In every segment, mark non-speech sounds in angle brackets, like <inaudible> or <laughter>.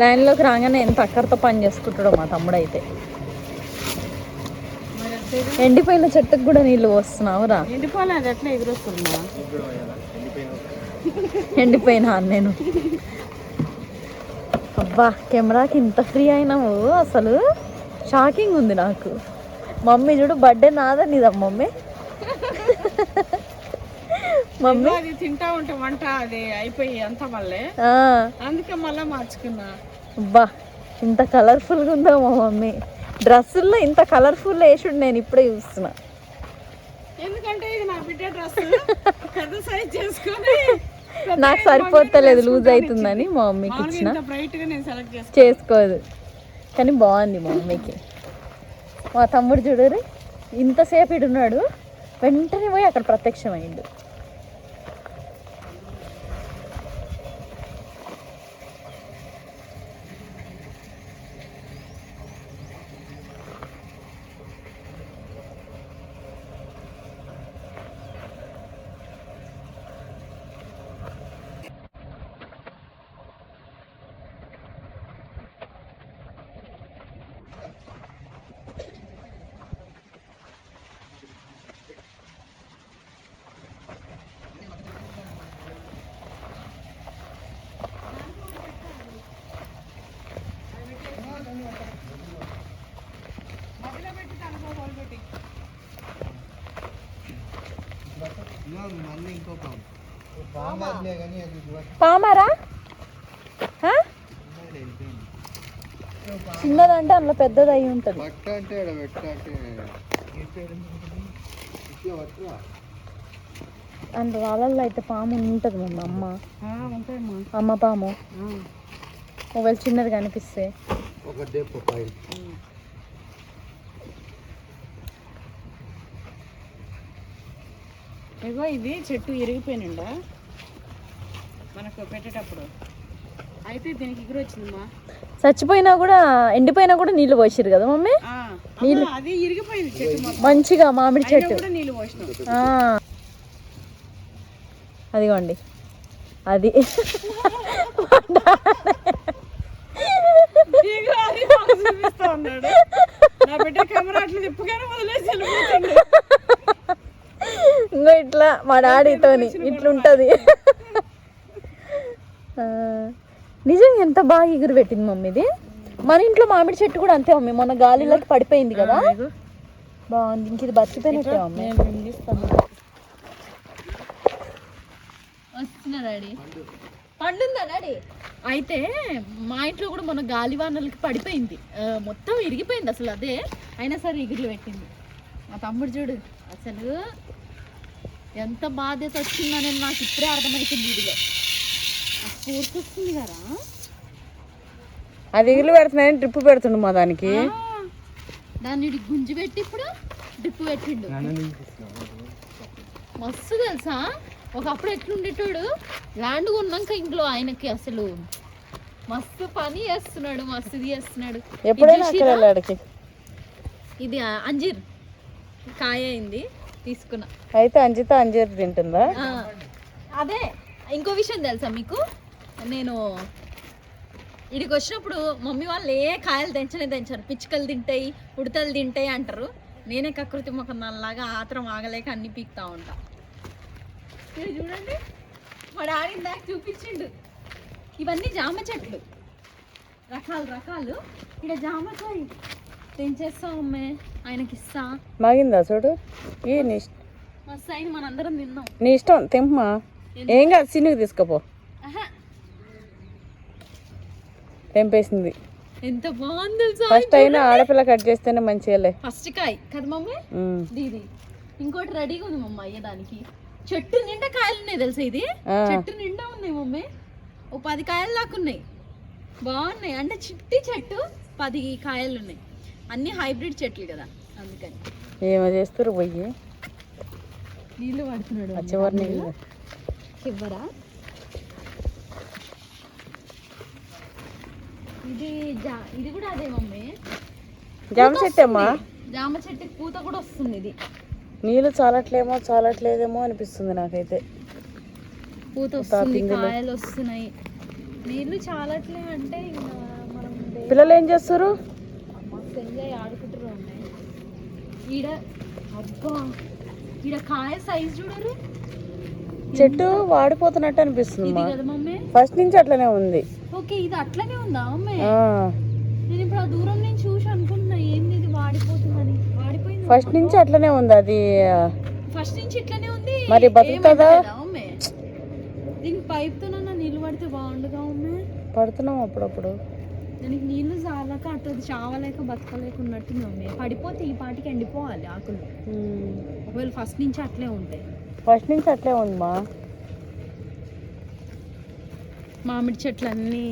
లైన్లోకి రాగానే ఎంత అక్కడితో పని చేసుకుంటాడో మా తమ్ముడు అయితే? ఎండిపోయిన చెట్టుకు కూడా నీళ్ళు పోస్తున్నావురా ఎండిపోలే అది ఎట్లా ఎగురొస్తుందా ఎండిపోయినా నేను. అబ్బా కెమెరాకి ఇంత ఫ్రీ అయినావు అసలు? షాకింగ్ ఉంది నాకు. మమ్మీ చూడు బర్త్డే నాదా నీదా మమ్మీ. మమ్మీ? అది తింటా ఉంటే వంట అది అయిపోయి అంత మళ్ళీ. ఆ, అందుకే మళ్ళీ మార్చుకున్నా. అబ్బా ఇంత కలర్ఫుల్గా ఉందో మా మమ్మీ? డ్రెస్సుల్లో ఇంత కలర్ఫుల్ వేసుడు నేను ఇప్పుడే చూస్తున్నా. ఎందుకంటే ఇది నా బిడ్డ డ్రెస్. పెద్ద సైజ్ చేసుకొని <laughs> నాకు సరిపోతలేదు లూజ్ అవుతుందని మా మమ్మీకి ఇచ్చిన. చేసుకోదు. కానీ బాగుంది మా మమ్మీకి. మా తమ్ముడు చూడరు ఇంతసేపు ఇడున్నాడు వెంటనే పోయి అక్కడ ప్రత్యక్షమైండు పామారా? హా? చిన్నదంటే అందులో పెద్దది అయి ఉంటుంది అండ్ వాళ్ళల్లో అయితే పాము ఉంటుంది మమ్మ అమ్మ. అమ్మ పాము. ఒకవేళ చిన్నది కనిపిస్తే ఒక డేపు పైన ఇగో ఇది చెట్టు ఇరిగిపోయినండా. మనకు పెట్టేటప్పుడు. అయితే దీనికి ఎగురు వచ్చిందమ్మా. చచ్చిపోయినా కూడా ఎండిపోయినా కూడా నీళ్ళు పోసిరు కదా మమ్మీ? అమ్మా, అది ఇరిగిపోయింది చెట్టు మంచిగా మామిడి చెట్టు. నీళ్ళు పోసినాం. అదిగోండి. అది. నా బిడ్డ కెమెరా అట్లా తిప్పుగానే వదిలేసి వెళ్ళిపోతుండు. ఇంకో ఇట్లా మా డాడీతోని ఇట్లుంటది. నిజంగా ఎంత బాగా ఎగురు పెట్టింది మమ్మీ ఇది? మన ఇంట్లో మామిడి చెట్టు కూడా అంతే మమ్మీ మొన్న గాలిలోకి పడిపోయింది కదా? బాగుంది ఇంక ఇది బతికిపోయినట్టే మమ్మీ. వస్తున్నా డాడీ. పండుందా డాడీ? అయితే మా ఇంట్లో కూడా మొన్న గాలివానలకి పడిపోయింది. మొత్తం ఇరిగిపోయింది అసలు అదే. అయినా సరే ఎగురులు పెట్టింది. మా తమ్ముడు చూడు అసలు ఎంత బాధ్యత వచ్చిందనేది నాకు ఇప్పుడే అర్థమవుతుంది ఇదిలో. స్ఫూర్తి వస్తుంది కదా. అది ఎగులు పెడుతున్నాయని ట్రిప్ పెడుతుండు మా దానికి. దాన్ని గుంజి పెట్టి ఇప్పుడు డ్రిప్ పెట్టిండు. మస్తు తెలుసా? ఒకప్పుడు ఎట్లుండేటోడు ల్యాండ్ కొన్నాక ఇంట్లో ఆయనకి అసలు మస్తు పని చేస్తున్నాడు మస్తు చేస్తున్నాడు. ఎప్పుడైనా ఇది అంజీర్ కాయ అయింది. తీసుకున్నా. అయితే అంజిత అంజీర్ తింటుందా? అదే ఇంకో విషయం తెలుసా మీకు? నేను ఇడికి వచ్చినప్పుడు మమ్మీ వాళ్ళు ఏ కాయలు తెంచనే తెంచారు. పిచ్చుకలు తింటాయి ఉడతలు తింటాయి అంటారు. నేనే కకృతి ముఖం దానిలాగా ఆత్రం ఆగలేక అన్ని పీకుతా ఉంటా. చూడండి. మా డాడీ ఇందాక చూపించిండు. ఇవన్నీ జామ చెట్లు. రకాలు రకాలు. ఇక్కడ జామకాయ తెంచేస్తా అమ్మే? ఆయనకి ఇస్తా మాగిందా చూడు? ఈ నీ మస్తు మనందరం తిన్నాం. నీ ఇష్టం తెంపమా ఏం కాదు సిన్నుకి తీసుకుపో. తెంపేసింది. ఎంత బాగుంది తెలుసా ఫస్ట్ అయినా ఆడపిల్ల కట్ చేస్తేనే మంచిగాలే ఫస్ట్ కాయ. కదా మమ్మీ. దీది. ఇంకోటి రెడీగా ఉంది మమ్మ అయ్యడానికి. చెట్టు నిండా కాయలు ఉన్నాయి తెలుసా ఇది. చెట్టు నిండా ఉన్నాయి మమ్మీ. ఓ పది కాయలు దాకా ఉన్నాయి. బాగున్నాయి. అంటే చిట్టి చెట్టు పది కాయలు ఉన్నాయి. అన్ని హైబ్రిడ్ చెట్లు కదా అందుకని. ఏమో చేస్తారు పోయి. నీళ్ళు పడుతున్నాడు చివరి నీళ్ళు. ఇవ్వరా? ఇది జా ఇది కూడా అదే మమ్మీ. జామ చెట్టు అమ్మా? జామ చెట్టుకి పూత కూడా వస్తుంది ఇది. నీళ్ళు చాలట్లేమో చాలట్లేదేమో అనిపిస్తుంది నాకైతే. పూత వస్తుంది కాయలు వస్తున్నాయి. నీళ్ళు చాలట్లే అంటే ఇంకా పిల్లలు ఏం చేస్తారు? మస్తు ఎంజాయ్ ఆడుకుంటారు ఉన్నాయి. ఈడ అబ్బా! ఈడ కాయ సైజ్ చూడరు? చెట్టు వాడిపోతున్నట్టు అనిపిస్తుంది ఫస్ట్ నుంచి అట్లనే ఉంది. ఓకే ఇది అట్లనే ఉందా మమ్మీ? ఆ, నేను ఇప్పుడు ఆ దూరం నుంచి చూసి అనుకుంటున్నా ఏంది ఇది వాడిపోతుందని? వాడిపోయింది ఫస్ట్ నుంచి అట్లనే ఉంది అది ఫస్ట్ నుంచి ఇట్లనే ఉంది? మరి బతుకుతుందా? దీనికి పైప్తో నీళ్ళు పడితే బాగుండుగా మమ్మీ? పడుతున్నాం అప్పుడప్పుడు. దానికి నీళ్ళు చాలక అటు అది చావలేక మమ్మీ పడిపోతే ఈ పాటికి ఎండిపోవాలి ఆకులు. ఒకవేళ ఫస్ట్ నుంచి అట్లే ఉంటాయి ఫస్ట్ నుంచి అట్లే ఉంది మా మామిడి చెట్లు అన్నీ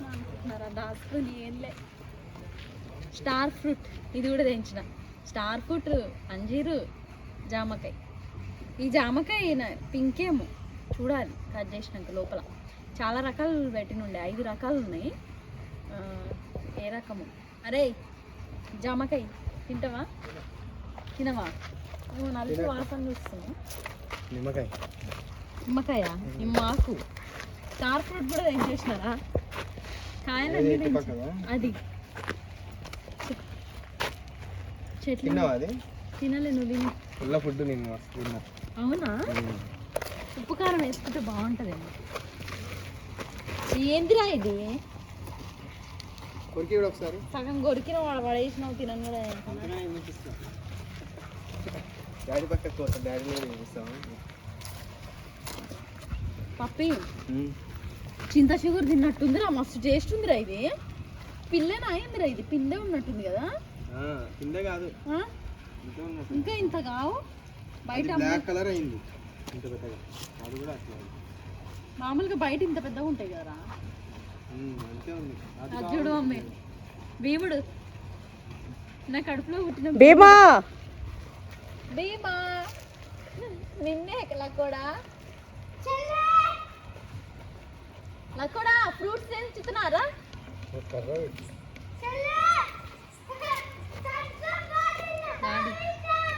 ఏం చేస్తున్నా అనుకుంటున్నారా దాచుకొని ఏంలే స్టార్ ఫ్రూట్ ఇది కూడా తెంచిన. స్టార్ ఫ్రూట్ అంజీరు జామకాయ. ఈ జామకాయ నా- పింక్ ఏమో. చూడాలి కట్ చేసినాక లోపల. చాలా రకాలు పెట్టినుండే ఐదు రకాలు ఉన్నాయి. ఏ రకము? అరే జామకాయ తింటావా? తినవా? నువ్వు నలుపు వాసన చూస్తున్నా నిమ్మకాయ. నిమ్మకాయ నిమ్మాకు స్టార్ ఫ్రూట్ కూడా అన్నీ తెంచా- అది చెట్లు. తినలే నువ్వు తిని. ఫుల్ ఫుడ్ నేను మస్తు తిన్నా అవునా? ఉప్పు కారం వేసుకుంటే బాగుంటుందేమో. ఏందిరా ఇది? కొరికి ఒకసారి. సగం కొరికిన వాడు పడేసినావు తినను కూడా డాడీ డాడీ పప్పి? చింత షుగర్ తిన్నట్టుందిరా మస్తు టేస్ట్ ఉందిరా ఇది. పిల్లన అయిందిరా ఇది? పిందే ఉన్నట్టుంది కదా. కిందే? ఇంకా ఇంత కావు? బయట బ్లాక్ కలర్ అయింది. ఇంత పెద్దగా. అది కూడా అట్లా ఉంది. మామూలుగా బయట ఇంత పెద్దగా ఉంటాయి కదా ఉమ్, అంతే ఉంది. అది అది చూడు అమ్మే భీముడు. నా కడుపులో పుట్టిన భీమా! భీమా! నిన్నే లక్కోడా ఫ్రూట్స్ ఏం చిత్తున్నారా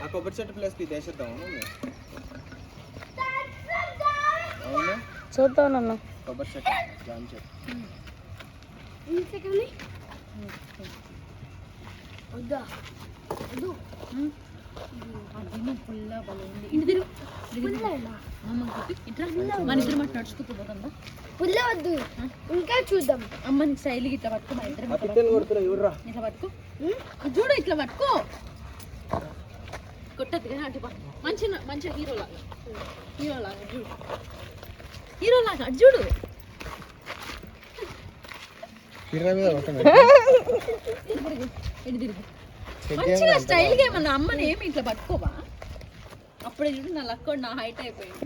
ఆ కొబ్బరి చెట్టు ప్లేస్కి వేసేద్దాము అవునా? చూద్దాం నన్ను. కొబ్బరి చెట్టు జామ చెట్టు. అదేమో పుల్ల బలం ఉంది. ఇటు తిరుగు. మన ఇద్దరు మాట నడుచుకుంటూ పోతుందా పుల్ల వద్దు. ఇంకా చూద్దాం. అమ్మని శైలి ఇట్లా పట్టుకో మా ఇద్దరు ఇట్లా పట్టుకో. చూడు ఇట్లా పట్టుకో. కొట్టద్దు కానీ అటు. మంచి మంచి హీరో లాగా హీరో లాగా చూడు. హీరో లాగా చూడు ఇటు తిరుగు. మంచిగా స్టైల్గా ఏమన్నా అమ్మని ఏమి ఇట్లా పట్టుకోవా? అప్పుడే చూడు నా లక్కోడు నా హైట్ అయిపోయింది.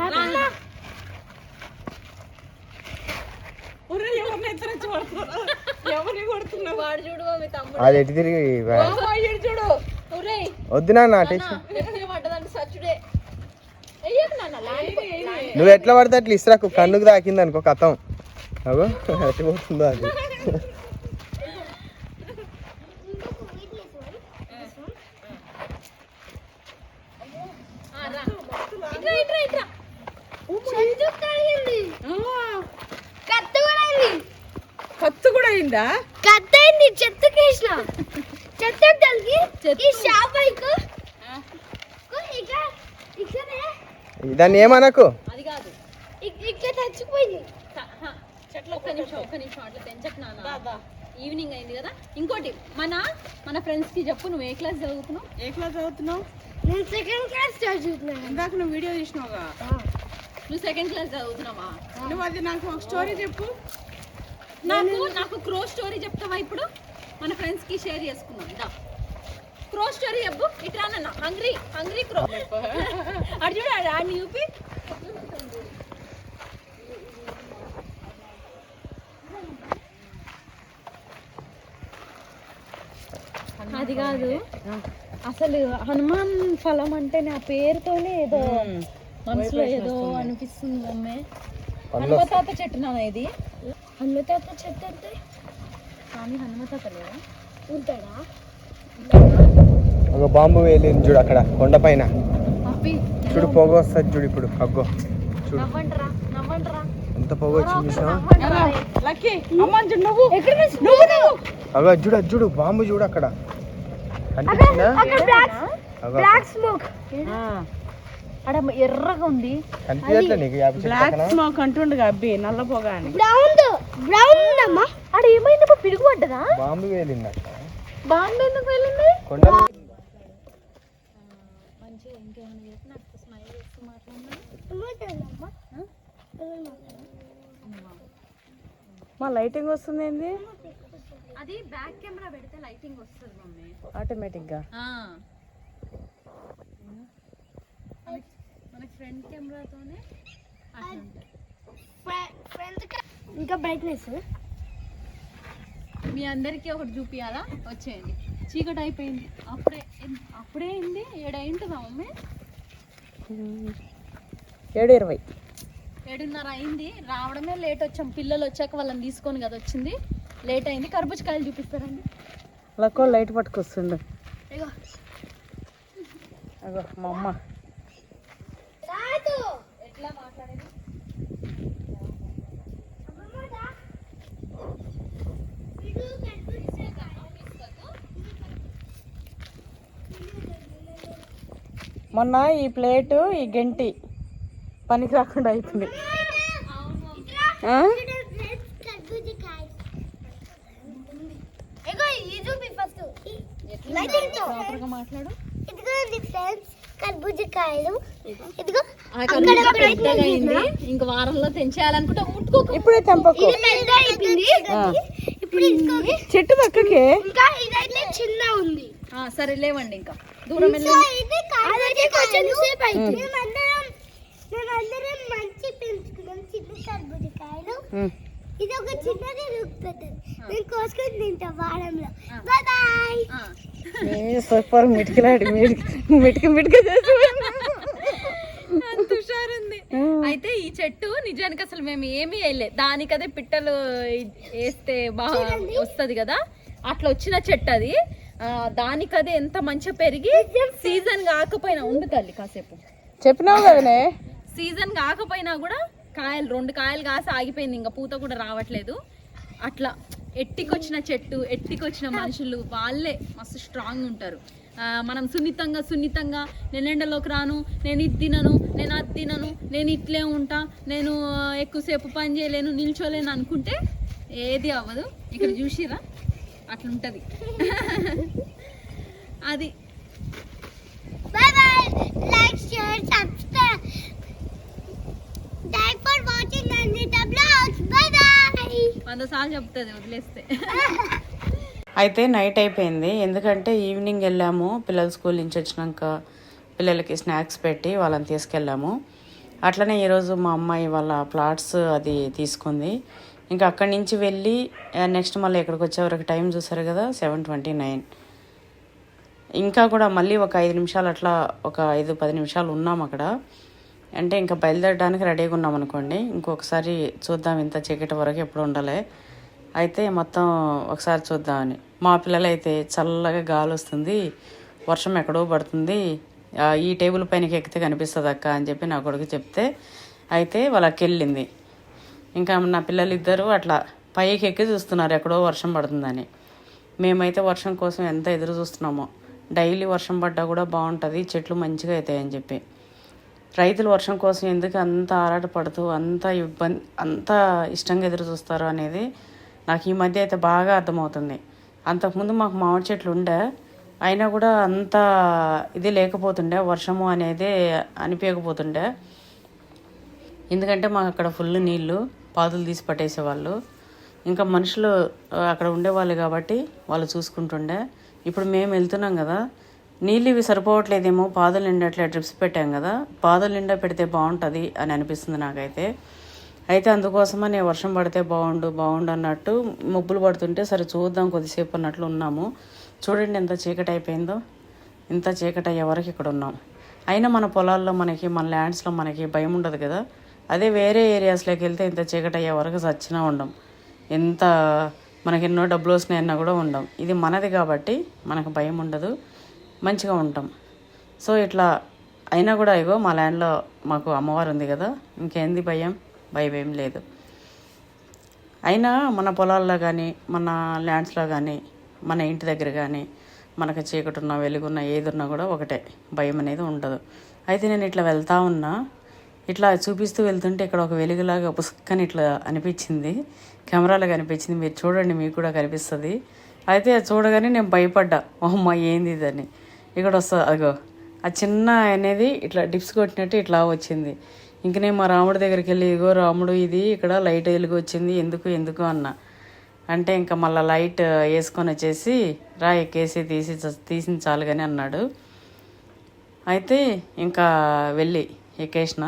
అది ఎటు తిరిగి చూడు. వద్దు నాన్న నువ్వు ఎట్లా పడితే అట్లా ఇస్తురాకు కన్నుకు తాకింది అనుకో కథం. అగో అది <laughs> ఆ, రా. ఇట్రా ఇట్రా ఇట్రా చెట్టు తగిలింది కత్త కూడా అయింది కత్తు కూడా అయిందా కత్త అయింది చెత్త తగిలి చెత్త. ఈ ఇక్కడే. దాన్ని ఏమనకు? అది కాదు. ఇక్- ఇక్కడ చచ్చిపోయింది. చెట్లు ఒక్క నిమిషం ఒక్క నిమిషం అట్లా పెంచకు నాన్న. ఈవినింగ్ అయింది కదా. ఇంకోటి మన మన ఫ్రెండ్స్కి చెప్పు నువ్వు ఏ క్లాస్ చదువుతున్నావు? ఏ క్లాస్ చదువుతున్నావు? నేను సెకండ్ క్లాస్ చదువుతున్నాను ఇందాక నువ్వు వీడియో తీసినావుగా. నువ్వు సెకండ్ క్లాస్ చదువుతున్నావా? నువ్వు అది నాకు ఒక స్టోరీ చెప్పు. నాకు నాకు క్రో స్టోరీ చెప్తావా ఇప్పుడు? మన ఫ్రెండ్స్కి షేర్ చేసుకున్నాం క్రో స్టోరీ చెప్పు. ఇట్లా నాన్న. హంగ్రీ హంగ్రీ క్రో అడు చూడు ఆడిని చూపి. అది కాదు. అసలు హనుమాన్ ఫలం అంటే నా పేరుతోనే ఏదో మనసులో ఏదో అనిపిస్తుంది పనులు హనుమతాత చెట్టు నాన్న ఇది. హనుమతాత చెట్టు అంటే? స్వామి లేవా ఉంటాడా? ఒక బాంబు వేలింది చూడు అక్కడ కొండపైన చూడు పొగ వస్తుంది చూడు ఇప్పుడు అగ్గో. చూడు. ఎంత పొగ వచ్చింది అగో చూడు చూడు బాంబు చూడు అక్కడ. కనిపిస్తుందా అక్కడ ఎర్రగా ఉంది. బ్లాక్ స్మోక్ అంటుండగా అబ్బి నల్ల పొగ అని. బ్రౌన్ బ్రౌన్ ఉందమ్మా. అక్కడ ఏమైంది పిడుగు పడ్డదా? బాంబు వేలింది అక్కడ బాంబు ఎందుకు వెళ్ళింది కొండ మా లైటింగ్ వస్తుంది ఏంది? అది బ్యాక్ కెమెరా పెడితే లైటింగ్ వస్తుంది మమ్మీ. ఆటోమేటిక్గా ఆ. మనకి- ఫ్రంట్ కెమెరాతోనే ఇంకా బ్రైట్నెస్? మీ అందరికీ ఒకటి చూపియాలా? వచ్చేయండి. చీకటి అయిపోయింది. అప్పుడే అప్పుడే అయింది ఏడైంటుందా మమ్మీ. ఏడు ఇరవై. ఏడున్నర అయింది. రావడమే లేట్ వచ్చాం. పిల్లలు వచ్చాక వాళ్ళని తీసుకొని కదా వచ్చింది. లేట్ అయింది. కర్బూజకాయలు చూపిస్తారండి. లక్కో లైట్ పట్టుకొస్తుండు. మా అమ్మ. ఎట్లా మాట్లాడేది? మొన్న ఈ ప్లేటు ఈ గంటి పనికి రాకుండా అయిపోయింది. ప్రాపర్గా మాట్లాడు ఫ్రెండ్స్ కర్బూజకాయలు. ఇంక వారంలో తెంచేయాలనుకుంటే ముట్టుకోకు ఇప్పుడే తెంపకు. చెట్టు పక్కకే. ఇంకా ఇదైతే చిన్న ఉంది. ఆ, సరే లేవండి ఇంకా. దూరం. ఇది ఒక చిన్నది కోసుకొని తింటాం వారంలో. బాయ్. సూపర్ మిటికిలాడి మిటికి మిటికి మిటికి చేసి <laughs> అంత హుషారుంది. అయితే ఈ చెట్టు నిజానికి అసలు మేము ఏమీ వేయలే. దానికదే పిట్టలు వేస్తే బాగా వస్తది కదా. అట్లా వచ్చిన చెట్టు అది. దానికదే ఎంత మంచిగా పెరిగి సీజన్ కాకపోయినా ఉండు తల్లి కాసేపు. చెప్పినావు కదనే? సీజన్ కాకపోయినా కూడా కాయలు రెండు కాయలు కాసి ఆగిపోయింది. ఇంకా పూత కూడా రావట్లేదు. అట్లా ఎట్టికొచ్చిన చెట్టు ఎట్టికొచ్చిన మనుషులు వాళ్ళే మస్తు స్ట్రాంగ్ ఉంటారు. మనం సున్నితంగా సున్నితంగా నేను ఎండలోకి రాను నేను ఇది తినను నేను అది తినను నేను ఇట్లే ఉంటా నేను ఎక్కువసేపు పని చేయలేను నిల్చోలేను అనుకుంటే ఏది అవ్వదు. ఇక్కడ చూసిరా అట్లుంటది. <laughs> అది. బాయ్ వంద సార్లు చెప్తుంది వదిలేస్తే. <laughs> అయితే నైట్ అయిపోయింది. ఎందుకంటే ఈవినింగ్ వెళ్ళాము. పిల్లలు స్కూల్ నుంచి వచ్చినాక పిల్లలకి స్నాక్స్ పెట్టి వాళ్ళని తీసుకెళ్ళాము. అట్లనే ఈరోజు మా అమ్మాయి వాళ్ళ ప్లాట్స్ అది తీసుకుంది. ఇంకా అక్కడి నుంచి వెళ్ళి నెక్స్ట్ మళ్ళీ ఇక్కడికి వచ్చే వరకు టైం చూసారు కదా సెవెన్ ట్వంటీ నైన్. ఇంకా కూడా మళ్ళీ ఒక ఐదు నిమిషాలు అట్లా ఒక ఐదు పది నిమిషాలు ఉన్నాం అక్కడ. అంటే ఇంకా బయలుదేరడానికి రెడీగా ఉన్నాం అనుకోండి. ఇంకొకసారి చూద్దాం ఇంత చీకటి వరకు ఎప్పుడు ఉండాలి. అయితే మొత్తం ఒకసారి చూద్దామని. మా పిల్లలు అయితే చల్లగా గాలి వస్తుంది వర్షం ఎక్కడో పడుతుంది. ఈ టేబుల్ పైనకి ఎక్కితే కనిపిస్తుంది అక్క అని చెప్పి నా కొడుకు చెప్తే అయితే వాళ్ళకి వెళ్ళింది ఇంకా నా పిల్లలు ఇద్దరు అట్లా పైకి ఎక్కి చూస్తున్నారు ఎక్కడో వర్షం పడుతుందని. మేమైతే వర్షం కోసం ఎంత ఎదురు చూస్తున్నామో డైలీ వర్షం పడ్డా కూడా బాగుంటుంది చెట్లు మంచిగా అవుతాయి అని చెప్పి. రైతులు వర్షం కోసం ఎందుకు అంత ఆరాటపడుతూ అంత ఇబ్బంది అంత ఇష్టంగా ఎదురు చూస్తారు అనేది నాకు ఈ మధ్య అయితే బాగా అర్థమవుతుంది. అంతకుముందు మాకు మామిడి చెట్లు ఉండే అయినా కూడా అంత ఇది లేకపోతుండే వర్షము అనేది అనిపించకపోతుండే ఎందుకంటే మాకు అక్కడ ఫుల్ నీళ్ళు పాదులు తీసి పట్టేసేవాళ్ళు. ఇంకా మనుషులు అక్కడ ఉండేవాళ్ళు కాబట్టి వాళ్ళు చూసుకుంటుండే. ఇప్పుడు మేము వెళ్తున్నాం కదా నీళ్ళు ఇవి సరిపోవట్లేదేమో పాదులు అట్లా డ్రిప్స్ పెట్టాం కదా పాదులు నిండా పెడితే బాగుంటుంది అని అనిపిస్తుంది నాకైతే. అయితే అందుకోసమని వర్షం పడితే బాగుండు బాగుండు అన్నట్టు మబ్బులు పడుతుంటే సరే చూద్దాం కొద్దిసేపు అన్నట్లు ఉన్నాము. చూడండి ఎంత చీకటి అయిపోయిందో ఇంత చీకటి అయ్యే వరకు ఇక్కడ ఉన్నాం. అయినా మన పొలాల్లో మనకి మన ల్యాండ్స్లో మనకి భయం ఉండదు కదా. అదే వేరే ఏరియాస్లోకి వెళ్తే ఇంత చీకటి అయ్యే వరకు సచ్చినా ఉండం. ఎంత మనకి ఎన్నో డబ్బులు వస్తున్నాయన్నా కూడా ఉండం. ఇది మనది కాబట్టి మనకు భయం ఉండదు. మంచిగా ఉంటాం. సో ఇట్లా అయినా కూడా ఇగో మా ల్యాండ్లో మాకు అమ్మవారు ఉంది కదా. ఇంకేంది భయం? భయం ఏం లేదు. అయినా మన పొలాల్లో కానీ మన ల్యాండ్స్లో కానీ మన ఇంటి దగ్గర కానీ మనకు చీకటి ఉన్న వెలుగున్నా ఏదున్నా కూడా ఒకటే. భయం అనేది ఉండదు. అయితే నేను ఇట్లా వెళ్తా ఉన్నా ఇట్లా చూపిస్తూ వెళ్తుంటే ఇక్కడ ఒక వెలుగులాగా పుస్తకని ఇట్లా అనిపించింది. కెమెరాలో కనిపించింది. మీరు చూడండి మీకు కూడా కనిపిస్తుంది. అయితే అది చూడగానే నేను భయపడ్డా. ఓహమ్మ ఏంది ఇదని? ఇక్కడ వస్తుంది అదిగో. ఆ చిన్న అనేది ఇట్లా డిప్స్ కొట్టినట్టు ఇట్లా వచ్చింది. ఇంక నేను మా రాముడి దగ్గరికి వెళ్ళి ఇగో రాముడు ఇది ఇక్కడ లైట్ వెలుగు వచ్చింది ఎందుకు ఎందుకు అన్న. అంటే ఇంకా మళ్ళీ లైట్ వేసుకొని వచ్చేసి రా ఎక్కేసి తీసి తీసిన చాలు కానీ అన్నాడు. అయితే ఇంకా వెళ్ళి ఎక్కేసిన.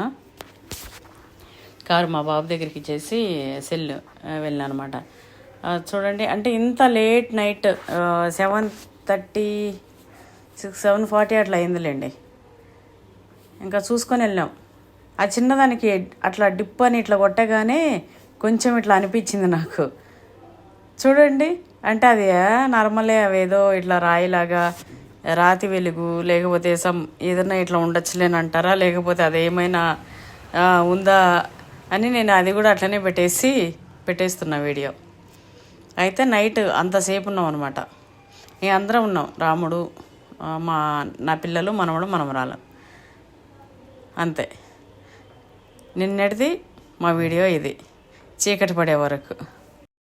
కారు మా బాబు దగ్గరికి ఇచ్చేసి సెల్ వెళ్ళాను అనమాట చూడండి అంటే ఇంత late night seven thirty six seven forty అట్లా అయిందిలేండి. ఇంకా చూసుకొని వెళ్ళాం. ఆ చిన్నదానికి అట్లా డిప్ అని ఇట్లా కొట్టగానే కొంచెం ఇట్లా అనిపించింది నాకు. చూడండి అంటే అది నార్మలే అవేదో ఇట్లా రాయిలాగా రాతి వెలుగు లేకపోతే సమ్ ఏదైనా ఇట్లా ఉండొచ్చులేని అంటారా లేకపోతే అదేమైనా ఉందా అని నేను అది కూడా అట్లనే పెట్టేసి పెట్టేస్తున్నా వీడియో. అయితే నైట్ అంతసేపు ఉన్నాం అనమాట ఇక అందరం ఉన్నాం. రాముడు మా నా పిల్లలు మనవడు మనవరాలు. అంతే. నిన్నటిది మా వీడియో ఇది. చీకటి పడే వరకు.